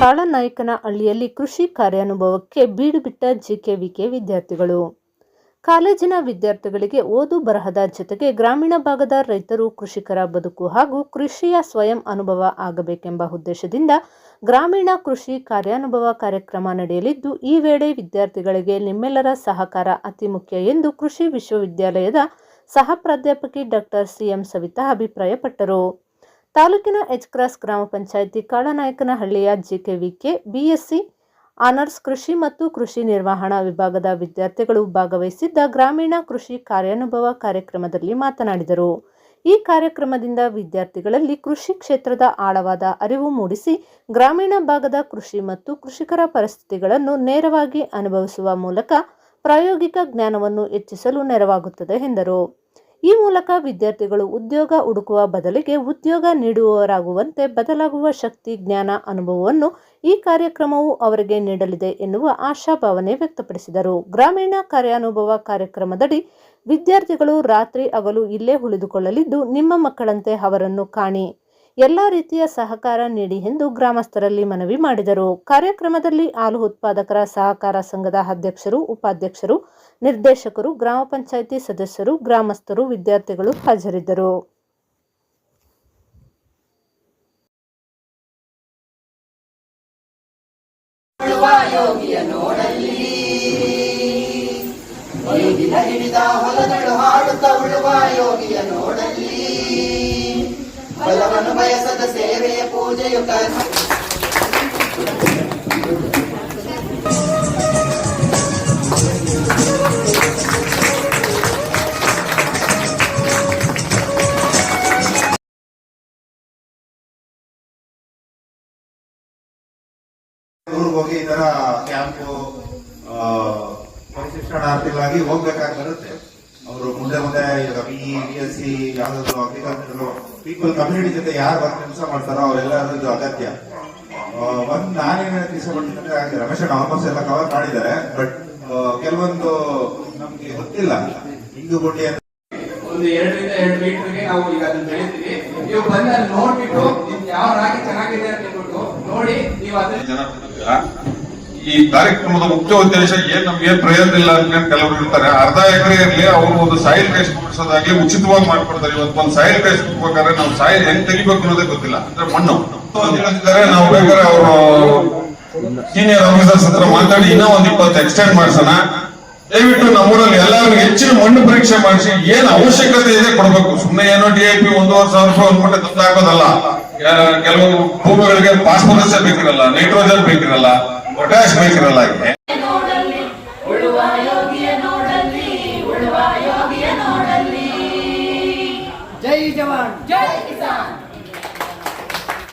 ಕಾಳನಾಯಕನ ಹಳ್ಳಿಯಲ್ಲಿ ಕೃಷಿ ಕಾರ್ಯಾನುಭವಕ್ಕೆ ಬೀಡುಬಿಟ್ಟ ಜಿಕೆವಿಕೆ ವಿದ್ಯಾರ್ಥಿಗಳು. ಕಾಲೇಜಿನ ವಿದ್ಯಾರ್ಥಿಗಳಿಗೆ ಓದು ಬರಹದ ಜೊತೆಗೆ ಗ್ರಾಮೀಣ ಭಾಗದ ರೈತರು, ಕೃಷಿಕರ ಬದುಕು ಹಾಗೂ ಕೃಷಿಯ ಸ್ವಯಂ ಅನುಭವ ಆಗಬೇಕೆಂಬ ಉದ್ದೇಶದಿಂದ ಗ್ರಾಮೀಣ ಕೃಷಿ ಕಾರ್ಯಾನುಭವ ಕಾರ್ಯಕ್ರಮ ನಡೆಯಲಿದ್ದು, ಈ ವೇಳೆ ವಿದ್ಯಾರ್ಥಿಗಳಿಗೆ ನಿಮ್ಮೆಲ್ಲರ ಸಹಕಾರ ಅತಿ ಮುಖ್ಯ ಎಂದು ಕೃಷಿ ವಿಶ್ವವಿದ್ಯಾಲಯದ ಸಹ ಪ್ರಾಧ್ಯಾಪಕಿ ಡಾಕ್ಟರ್ ಸಿಎಂ ಸವಿತಾ ಅಭಿಪ್ರಾಯಪಟ್ಟರು. ತಾಲೂಕಿನ ಎಚ್ ಕ್ರಾಸ್ ಗ್ರಾಮ ಪಂಚಾಯಿತಿ ಕಾಳನಾಯಕನಹಳ್ಳಿಯ ಜಿಕೆವಿಕೆ, ಬಿಎಸ್ಸಿ, ಆನರ್ಸ್ ಕೃಷಿ ಮತ್ತು ಕೃಷಿ ನಿರ್ವಹಣಾ ವಿಭಾಗದ ವಿದ್ಯಾರ್ಥಿಗಳು ಭಾಗವಹಿಸಿದ್ದ ಗ್ರಾಮೀಣ ಕೃಷಿ ಕಾರ್ಯಾನುಭವ ಕಾರ್ಯಕ್ರಮದಲ್ಲಿ ಮಾತನಾಡಿದರು. ಈ ಕಾರ್ಯಕ್ರಮದಿಂದ ವಿದ್ಯಾರ್ಥಿಗಳಲ್ಲಿ ಕೃಷಿ ಕ್ಷೇತ್ರದ ಆಳವಾದ ಅರಿವು ಮೂಡಿಸಿ ಗ್ರಾಮೀಣ ಭಾಗದ ಕೃಷಿ ಮತ್ತು ಕೃಷಿಕರ ಪರಿಸ್ಥಿತಿಗಳನ್ನು ನೇರವಾಗಿ ಅನುಭವಿಸುವ ಮೂಲಕ ಪ್ರಾಯೋಗಿಕ ಜ್ಞಾನವನ್ನು ಹೆಚ್ಚಿಸಲು ನೆರವಾಗುತ್ತದೆ ಎಂದರು. ಈ ಮೂಲಕ ವಿದ್ಯಾರ್ಥಿಗಳು ಉದ್ಯೋಗ ಹುಡುಕುವ ಬದಲಿಗೆ ಉದ್ಯೋಗ ನೀಡುವವರಾಗುವಂತೆ ಬದಲಾಗುವ ಶಕ್ತಿ, ಜ್ಞಾನ, ಅನುಭವವನ್ನು ಈ ಕಾರ್ಯಕ್ರಮವು ಅವರಿಗೆ ನೀಡಲಿದೆ ಎನ್ನುವ ಆಶಾಭಾವನೆ ವ್ಯಕ್ತಪಡಿಸಿದರು. ಗ್ರಾಮೀಣ ಕಾರ್ಯಾನುಭವ ಕಾರ್ಯಕ್ರಮದಡಿ ವಿದ್ಯಾರ್ಥಿಗಳು ರಾತ್ರಿ ಹಗಲು ಇಲ್ಲೇ ಉಳಿದುಕೊಳ್ಳಲಿದ್ದು ನಿಮ್ಮ ಮಕ್ಕಳಂತೆ ಅವರನ್ನು ಕಾಣಿ. ಎಲ್ಲ ರೀತಿಯ ಸಹಕಾರ ನೀಡಿ ಎಂದು ಗ್ರಾಮಸ್ಥರಲ್ಲಿ ಮನವಿ ಮಾಡಿದರು. ಕಾರ್ಯಕ್ರಮದಲ್ಲಿ ಹಾಲು ಉತ್ಪಾದಕರ ಸಹಕಾರ ಸಂಘದ ಅಧ್ಯಕ್ಷರು, ಉಪಾಧ್ಯಕ್ಷರು, ನಿರ್ದೇಶಕರು, ಗ್ರಾಮ ಪಂಚಾಯಿತಿ ಸದಸ್ಯರು, ಗ್ರಾಮಸ್ಥರು, ವಿದ್ಯಾರ್ಥಿಗಳು ಹಾಜರಿದ್ದರು. ಹಿಡಿದ ಹೊಲದಳು ಹಾಡುತ್ತ ಉಳುವ ಯೋಗಿಯ ನೋಡಲಿ. ಬಲವನ್ನು ಬಯಸದ ಸೇವೆಯ ಪೂಜೆಯು ಕರ್ಮ ಊರಿಗೆ ಹೋಗಿ ಈ ತರ ಕ್ಯಾಂಪು ಪರಿಶಿಕ್ಷಣಾರ್ಥಿಗಳಾಗಿ ಹೋಗ್ಬೇಕಾಗಿ ಬರುತ್ತೆ ಅವರು ಮುಂದೆ ಮುಂದೆ ಇವಾಗ ಬಿ ಬಿ ಎಸ್ ಸಿ ಯಾವ್ದಾದ್ರು ಅಗ್ರಿಕಲ್ಚರ್ ಪೀಪಲ್ ಕಮ್ಯುನಿಟಿ ಜೊತೆ ಯಾರು ಬಂದು ಕೆಲಸ ಮಾಡ್ತಾರೋ ಅವರೆಲ್ಲರೂ ಇದು ಅಗತ್ಯ ಒಂದ್ ನಾನೇನ್ ಹೇಳಕ್ ಇಷ್ಟಪಡ್ತೀನಿ ಅಂದ್ರೆ ರಮೇಶ್ ಆಲ್ಮೋಸ್ಟ್ ಎಲ್ಲ ಕವರ್ ಮಾಡಿದ್ದಾರೆ ಬಟ್ ಕೆಲವೊಂದು ನಮ್ಗೆ ಗೊತ್ತಿಲ್ಲ ಹಿಂದೂ ಗುಂಡಿ ಅಂತ ಒಂದು ಎರಡರಿಂದ ಎರಡು ಮೀಟರ್ಗೆ ನಾವು ಈಗ ಅದನ್ನ ಬೆಳಿತೀವಿ ನೀವು ಬಂದ ನೋಡ್ಬಿಟ್ಟು ನಿಮ್ಗೆ ಯಾವ ರಾಗಿ ಚೆನ್ನಾಗಿದೆ ಅಂತ ಹೇಳ್ಬಿಟ್ಟು ನೋಡಿ ನೀವು ಅದನ್ನ? ಈ ಕಾರ್ಯಕ್ರಮದ ಮುಖ್ಯ ಉದ್ದೇಶ ಏನ್ ನಮ್ಗೆ ಏನ್ ಪ್ರಯೋಜನ ಇಲ್ಲ ಅಂತ ಕೆಲವರು ಇರ್ತಾರೆ ಅರ್ಧ ಎಕರೆ ಇರಲಿ, ಅವರು ಒಂದು ಸಾಯಿಲ್ ಟೆಸ್ಟ್ ಮಾಡಿಸೋದಾಗ್ಲಿ ಉಚಿತವಾಗಿ ಮಾಡ್ಕೊಡ್ತಾರೆ. ಇವತ್ತು ಒಂದು ಸಾಯಿಲ್ ಟೆಸ್ಟ್ ಬೇಕಾದ್ರೆ ನಾವು ಸಾಯಿಲ್ ಹೆಂಗ್ ತೆಗಿಬೇಕು ಅನ್ನೋದೇ ಗೊತ್ತಿಲ್ಲ. ಅಂದ್ರೆ ಮಣ್ಣು. ಹೇಳ್ತಿದ್ದಾರೆ ನಾವು ಬೇಕಾದ್ರೆ ಅವರು ಸೀನಿಯರ್ ಆಫೀಸರ್ಸ್ ಹತ್ರ ಮಾತಾಡಿ, ಇನ್ನೂ ಒಂದ್ ಇಪ್ಪತ್ತು ಎಕ್ಸ್ಟೆಂಡ್ ಮಾಡ್ಸೋಣ. ದಯವಿಟ್ಟು ನಮ್ಮೂರಲ್ಲಿ ಎಲ್ಲರೂ ಹೆಚ್ಚಿನ ಮಣ್ಣು ಪರೀಕ್ಷೆ ಮಾಡಿಸಿ, ಏನ್ ಅವಶ್ಯಕತೆ ಇದೆ ಕೊಡ್ಬೇಕು. ಸುಮ್ಮನೆ ಏನೋ ಡಿ ಐ ಪಿ ಒಂದೂವರೆ ಸಾವಿರ ರೂಪಾಯಿ ಒಂದು ಮಟ್ಟ ತಂದು ಹಾಕೋದಲ್ಲ. ಯಾ- ಕೆಲವು ಭೂಮಿಗಳಿಗೆ ಫಾಸ್ಫರಸ್ ಬೇಕಿರಲ್ಲ ನೈಟ್ರೋಜನ್ ಬೇಕಿರಲ್ಲ. ಪೊಟ್ಯಾಶ್ ಬೇಕಿರಲ್ಲ ಇದೆ ಉಳುವ ಯೋಗಿಯ ನೋಡಲ್ಲಿ ಉಳುವ ಯೋಗಿಯ ನೋಡಲ್ಲಿ ಜೈ ಜವಾನ್ ಜೈ